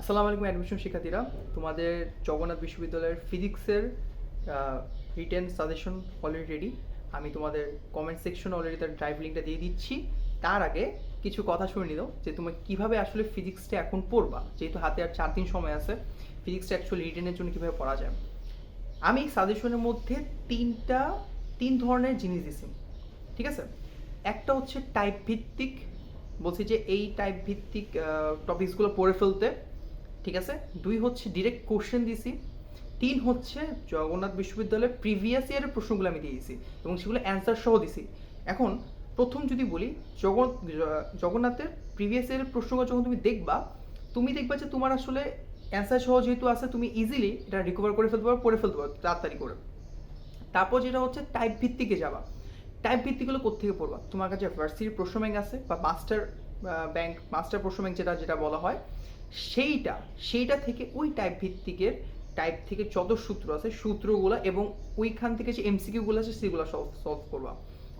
আসসালামু আলাইকুম অ্যাডমিশন শিক্ষার্থীরা। তোমাদের জগন্নাথ বিশ্ববিদ্যালয়ের ফিজিক্সের রিটেন সাজেশন অলরেডি রেডি আমি তোমাদের কমেন্ট সেকশন অলরেডি তার ড্রাইভ লিঙ্কটা দিয়ে দিচ্ছি। তার আগে কিছু কথা শুনে নিও যে তুমি কীভাবে আসলে ফিজিক্সটা এখন পড়বা? যেহেতু হাতে আর চার দিন সময় আছে ফিজিক্সটা অ্যাকচুয়ালি রিটেনের জন্য কীভাবে পড়া যায়? আমি সাজেশনের মধ্যে তিনটা, তিন ধরনের জিনিস দিছি, ঠিক আছে? একটা হচ্ছে টাইপ ভিত্তিক বলছি যে এই টাইপ ভিত্তিক টপিকসগুলো পড়ে ফেলতে। ঠিক আছে? দুই হচ্ছে ডিরেক্ট কোশ্চেন দিছি তিন হচ্ছে জগন্নাথ বিশ্ববিদ্যালয়ের প্রিভিয়াস ইয়ারের প্রশ্নগুলো আমি দিয়েছি এবং সেগুলো অ্যান্সার সহ দিছি এখন প্রথম যদি বলি জগন্নাথ জগন্নাথের প্রিভিয়াস ইয়ারের প্রশ্নগুলো যখন তুমি দেখবা তুমি দেখবা যে তোমার আসলে অ্যান্সার সহ যেহেতু আছে, তুমি ইজিলি এটা রিকভার করে ফেলতে পারো, পড়ে ফেলতে পারো তাড়াতাড়ি করে। তারপর যেটা হচ্ছে টাইপ ভিত্তিকে যাবা। টাইপ ভিত্তিকগুলো কোথেকে পড়বা? তোমার কাছে ভার্সিটির প্রশ্ন ব্যাংক আছে বা মাস্টার ব্যাংক মাস্টার প্রশ্ন ব্যাংক যেটা যেটা বলা হয়। সেইটা সেইটা থেকে ওই টাইপ ভিত্তিকের টাইপ থেকে যত সূত্র আছে, সূত্রগুলো এবং ওইখান থেকে যে এমসিকিউগুলো আছে, সেগুলো সলভ করবা।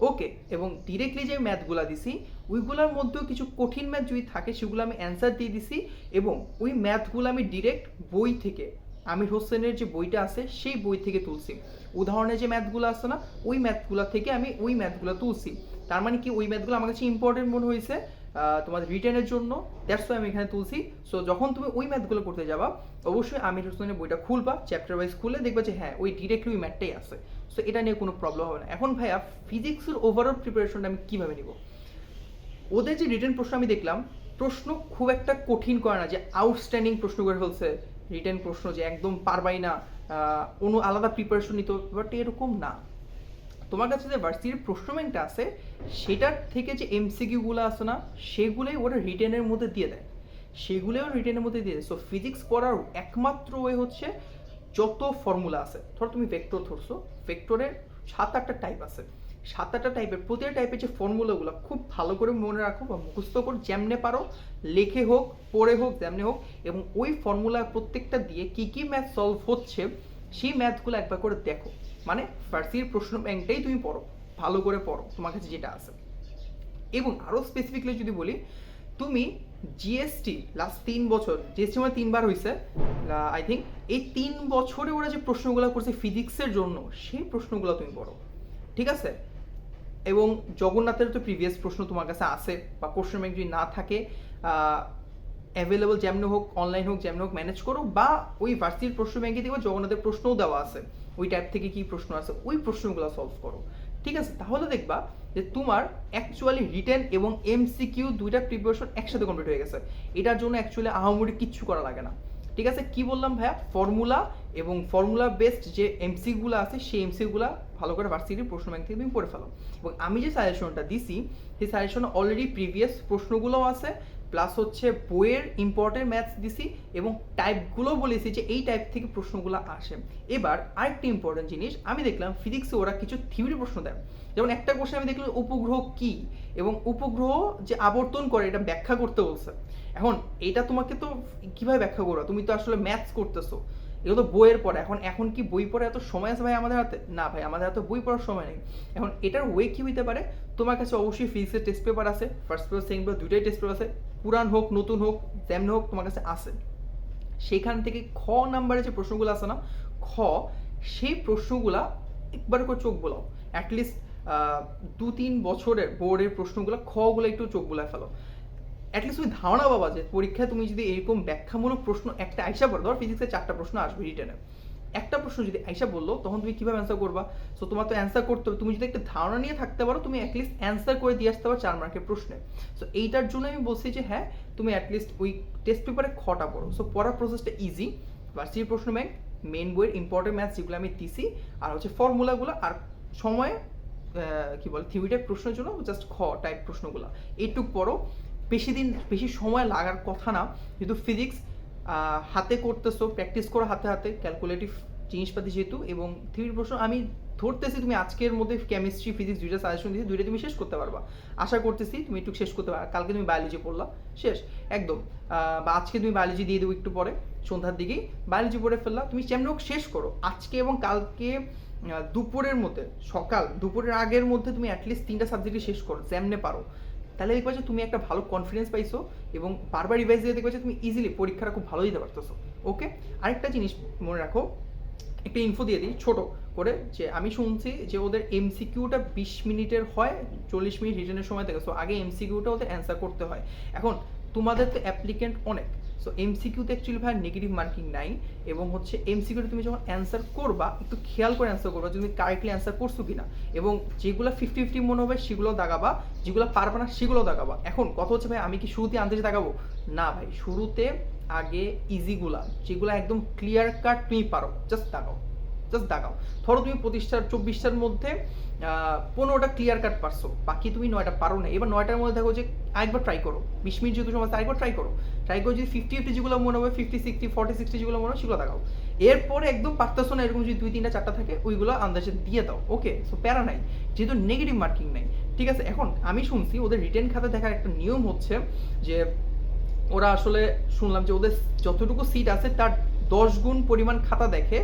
ওকে এবং ডিরেক্টলি যে ম্যাথগুলো দিছি, ওইগুলোর মধ্যেও কিছু কঠিন ম্যাথ যদি থাকে, সেগুলো আমি অ্যান্সার দিয়ে দিছি এবং ওই ম্যাথগুলো আমি ডিরেক্ট বই থেকে, আমির হোসেনের যে বইটা আছে, সেই বই থেকে তুলছি। উদাহরণে যে ম্যাথগুলো আছে না, ওই ম্যাথগুলো থেকে আমি ওই ম্যাথগুলো তুলছি। তার মানে কি, ওই ম্যাথগুলো আমার কাছে ইম্পর্টেন্ট মনে হয়েছে তোমাদের রিটার্নের জন্য দ্যাটস ওয়াই আমি এখানে তুলছি। সো যখন তুমি ওই ম্যাথগুলো করতে যাবা, অবশ্যই আমির হোসেনের বইটা খুলবা চ্যাপ্টার ওয়াইজ খুলে দেখবা যে হ্যাঁ ওই ডিরেক্টলি ওই ম্যাথটাই আছে। সো এটা নিয়ে কোনো প্রবলেম হবে না। এখন ভাইয়া ফিজিক্সের ওভারঅল প্রিপারেশনটা আমি কীভাবে নিব? ওদের যে রিটার্ন প্রশ্ন আমি দেখলাম, প্রশ্ন খুব একটা কঠিন করে না যে আউটস্ট্যান্ডিং প্রশ্ন করে ফেলছে। রিটার্ন প্রশ্ন যে একদম পারবাই না অন্য আলাদা প্রিপারেশন নিতে বাট এরকম না। তোমার কাছে যে ভার্সিটির প্রশ্নমেন্টটা আছে, সেটার থেকে যে এমসিকিউগুলো আছে না, সেগুলোই ওরা রিটেনের মধ্যে দিয়ে দেয়। সেগুলোও রিটেনের মধ্যে দিয়ে দেয়। সো ফিজিক্স পড়ার একমাত্র ওয়ে হচ্ছে যত ফর্মুলা আছে। ধর তুমি ভেক্টর ধরছো ভেক্টরের সাত আটটা টাইপ আছে। সাত আটটা টাইপের প্রতিটা টাইপের যে ফর্মুলাগুলো খুব ভালো করে মনে রাখো বা মুখস্থ করে, যেমনে পারো, লেখে হোক, পড়ে হোক, যেমনে হোক, এবং ওই ফর্মুলা প্রত্যেকটা দিয়ে কি কি ম্যাথ সলভ হচ্ছে, সেই ম্যাথগুলো একবার করে দেখো। মানে ফার্সির প্রশ্ন ব্যাংকটাই তুমি পড়ো, ভালো করে পড়ো, তোমার কাছে যেটা আছে। এবং আরও স্পেসিফিকলি যদি বলি, তুমি জিএসটি লাস্ট তিন বছর জিএসটি মানে তিনবার হয়েছে আই থিঙ্ক এই তিন বছরে ওরা যে প্রশ্নগুলো করছে ফিজিক্সের জন্য, সেই প্রশ্নগুলো তুমি পড়ো। ঠিক আছে? এবং জগন্নাথের তো প্রিভিয়াস প্রশ্ন তোমার কাছে আছে, বা কোশ্চেন ব্যাংক যদি না থাকে অ্যাভেলেবল যেমন হোক অনলাইন হোক, যেমন হোক ম্যানেজ করো, বা ওই ভার্সিটির প্রশ্ন ব্যাংকে দেখবে জগন্নাথের প্রশ্নও দেওয়া আছে। ওই টাইপ থেকে কি প্রশ্ন আছে, ওই প্রশ্নগুলো সলভ করো। ঠিক আছে? তাহলে দেখবা যে তোমার অ্যাকচুয়ালি রিটেন এবং এমসিকিউ দুইটা প্রিপারেশন একসাথে কমপ্লিট হয়ে গেছে। এটার জন্য অ্যাকচুয়ালি আহামরি কিচ্ছু করা লাগে না। ঠিক আছে? কি বললাম ভাইয়া? ফর্মুলা এবং ফর্মুলা বেসড যে এমসিগুলো আছে, সেই এমসিগুলো ভালো করে ভার্সিটির প্রশ্ন ব্যাংক থেকে তুমি পড়ে ফেলো। এবং আমি যে সাজেশনটা দিছি, সেই সাজেশনে অলরেডি প্রিভিয়াস প্রশ্নগুলোও আছে। প্লাস হচ্ছে বইয়ের ইম্পর্টেন্ট ম্যাথস দিছি এবং টাইপগুলো বলেছি যে এই টাইপ থেকে প্রশ্নগুলো আসে। এবার আরেকটি ইম্পর্টেন্ট জিনিস, আমি দেখলাম ফিজিক্সে ওরা কিছু থিওরি প্রশ্ন দেয়। যেমন একটা কোশ্চেন আমি দেখলাম, উপগ্রহ কি? এবং উপগ্রহ যে আবর্তন করে, এটা ব্যাখ্যা করতে বলছে। এখন এটা তোমাকে তো কীভাবে ব্যাখ্যা করো তুমি তো আসলে ম্যাথস করতেছো। এগুলো তো বইয়ের পড়া। এখন এখন কি বই পড়ে এত সময় আছে ভাই আমাদের হাতে? না ভাই, আমাদের হাতে বই পড়ার সময় নেই। এখন এটার ওয়ে কি হইতে পারে? তোমার কাছে অবশ্যই ফিজিক্সের টেস্ট পেপার আছে। ফার্স্ট পেপার সেকেন্ড পেপার দুইটাই টেস্ট পেপার আছে। পুরান হোক, নতুন হোক, যেমন হোক, তোমার কাছে আছে। সেখান থেকে খ নাম্বারে যে প্রশ্নগুলো আছে না, খ, সেই প্রশ্নগুলা একবার করে চোখ বোলাও। অ্যাটলিস্ট দু তিন বছরের বোর্ডের প্রশ্নগুলো, খগুলো একটু চোখ বোলায় ফেলো। অ্যাটলিস্ট তুমি ধারণা পাবা যে পরীক্ষায় তুমি যদি এরকম ব্যাখ্যামূলক প্রশ্ন একটা আইসা পড়ো, ধর ফিজিক্সের চারটা প্রশ্ন আসবে রিটেনে একটা প্রশ্ন যদি আইসা বলল, তখন তুমি কীভাবে অ্যান্সার করবা? সো তোমার তো অ্যান্সার করতে হবে। তুমি যদি একটা ধারণা নিয়ে থাকতে পারো, তুমি অ্যাটলিস্ট অ্যান্সার করে দিয়ে আসতে পারো চার মার্কের প্রশ্নে। সো এইটার জন্য আমি বলছি যে হ্যাঁ তুমি অ্যাটলিস্ট ওই টেস্ট পেপারে খটা পড়ো। সো পড়ার প্রসেসটা ইজি ভার্সিটির প্রশ্ন ব্যাংক মেন বইয়ের ইম্পর্টেন্ট ম্যাথস যেগুলো আমি দিছি, আর হচ্ছে ফর্মুলাগুলো আর সময়ে কি বলে থিওরি টাইপ প্রশ্নের জন্য জাস্ট খ টাইপ প্রশ্নগুলো। এইটুক পড়ো। বেশি দিন, বেশি সময় লাগার কথা না। যেহেতু ফিজিক্স হাতে করতেছো প্র্যাকটিস করো হাতে হাতে ক্যালকুলেটিভ জিনিসপাতি যেহেতু এবং থিওরি প্রশ্ন, আমি ধরতেছি তুমি আজকের মধ্যে কেমিস্ট্রি ফিজিক্স দুইটা সাজেশন দিয়েছি দুইটা তুমি শেষ করতে পারবা। আশা করতেছি তুমি একটু শেষ করতে পারবা। কালকে তুমি বায়োলজি পড়লা, শেষ, একদম। বা আজকে তুমি বায়োলজি দিয়ে দেবো একটু পরে, সন্ধ্যার দিকেই। বায়োলজি পড়ে ফেললা, তুমি যেমন হোক শেষ করো, আজকে এবং কালকে দুপুরের মধ্যে, সকাল, দুপুরের আগের মধ্যে তুমি অ্যাটলিস্ট তিনটা সাবজেক্টই শেষ করো, যেমনে পারো। তাহলে দেখবা যে তুমি একটা ভালো কনফিডেন্স পাইছো এবং বারবার রিভাইজ দিয়ে দেখবা যে তুমি ইজিলি পরীক্ষাটা খুব ভালো দিতে পারতেছো। ওকে আরেকটা জিনিস মনে রাখো, একটা ইনফো দিয়ে দিই, ছোটো করে, যে আমি শুনছি যে ওদের এমসিকিউটা বিশ মিনিটের হয়, চল্লিশ মিনিট রিটার্নের সময় থাকে। সো আগে এমসিকিউটা ওদের অ্যান্সার করতে হয়। এখন, তোমাদের তো অ্যাপ্লিকেন্ট অনেক। সো এমসিকিউতে অ্যাকচুয়ালি ভাই নেগেটিভ মার্কিং নাই এবং হচ্ছে এমসিকিউতে তুমি যখন অ্যান্সার করবা, একটু খেয়াল করে অ্যান্সার করবা তুমি কারেক্টলি অ্যান্সার করছ কিনা। এবং যেগুলো ফিফটি ফিফটি মনে হবে, সেগুলো দাগাবা, যেগুলো পারবে না, সেগুলো দাগাবা। এখন কত হচ্ছে ভাই, আমি কি শুরুতে আন্দাজে দাগাবো? না ভাই, শুরুতে আগে ইজিগুলা যেগুলো একদম ক্লিয়ার কাট তুমি পারো জাস্ট দাগাও। জাস্ট দাগাও। ধরো তুমি পঁচিশটার চব্বিশটার মধ্যে পনেরোটা ক্লিয়ার কাট পারছ বাকি তুমি নয়টা পারো না। এবার নয়টার মধ্যে দেখো যে আরেকবার ট্রাই করো। বিশ মিনিট যেহেতু সময় আরেকবার ট্রাই করো। ট্রাই করো যদি ফিফটি ফিফটি যেগুলো মনে হবে ফিফটি সিক্সটি ফর্টি সিক্সটি যেগুলো মনে হবে, সেগুলো দেখাও এরপরে একদম পারতেছো না, এরকম যদি দুই, তিনটা, চারটা থাকে, ওইগুলো আন্দাজে দিয়ে দাও। ওকে সো প্যারা নাই। যেহেতু নেগেটিভ মার্কিং নাই। ঠিক আছে, এখন আমি শুনছি ওদের রিটেন খাতা দেখার একটা নিয়ম হচ্ছে যে ওরা আসলে শুনলাম যে ওদের যতটুকু সিট আছে, তার দশ গুণ পরিমাণ খাতা দেখে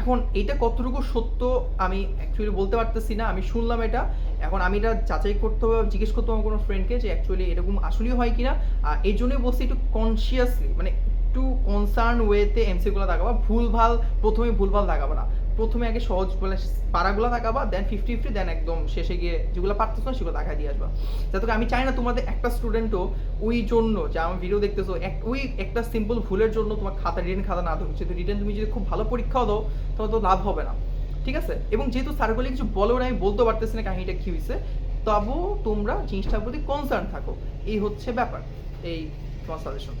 এখন এটা কতটুকু সত্য আমি অ্যাকচুয়ালি বলতে পারতেছি না, আমি শুনলাম এটা। এখন আমি এটা যাচাই করতে হবে, জিজ্ঞেস করতে হবে কোনো ফ্রেন্ডকে যে অ্যাকচুয়ালি এরকম আসলেই হয় কিনা। আর এই জন্যই বলছি একটু কনসিয়াসলি মানে একটু কনসার্ন ওয়েতে এমসিগুলো দেখাবা ভুলভাল প্রথমে ভুলভাল লাগাবা না। প্রথমে আগে সহজ বলে পাড়াগুলো লাগাবা দেন ফিফটি ফিফটি দেন একদম শেষে গিয়ে যেগুলো পারতেছ না সেগুলো দেখা দিয়ে আসবা। যাতে আমি চাই না তোমাদের একটা স্টুডেন্টও ওই জন্য, যা আমার ভিডিও দেখতেছো, এক, ওই একটা সিম্পল ভুলের জন্য তোমার খাতা রিটেন খাতা না ধরছে তো রিটেন তুমি যদি খুব ভালো পরীক্ষাও দাও তাহলে তো লাভ হবে না। ঠিক আছে? এবং যেহেতু স্যারগুলি কিছু বলো না, আমি বলতে পারতেছি না কাহিনীটা কি হয়েছে তবুও তোমরা জিনিসটার প্রতি কনসার্ন থাকো। এই হচ্ছে ব্যাপার, এই তোমার সাজেশন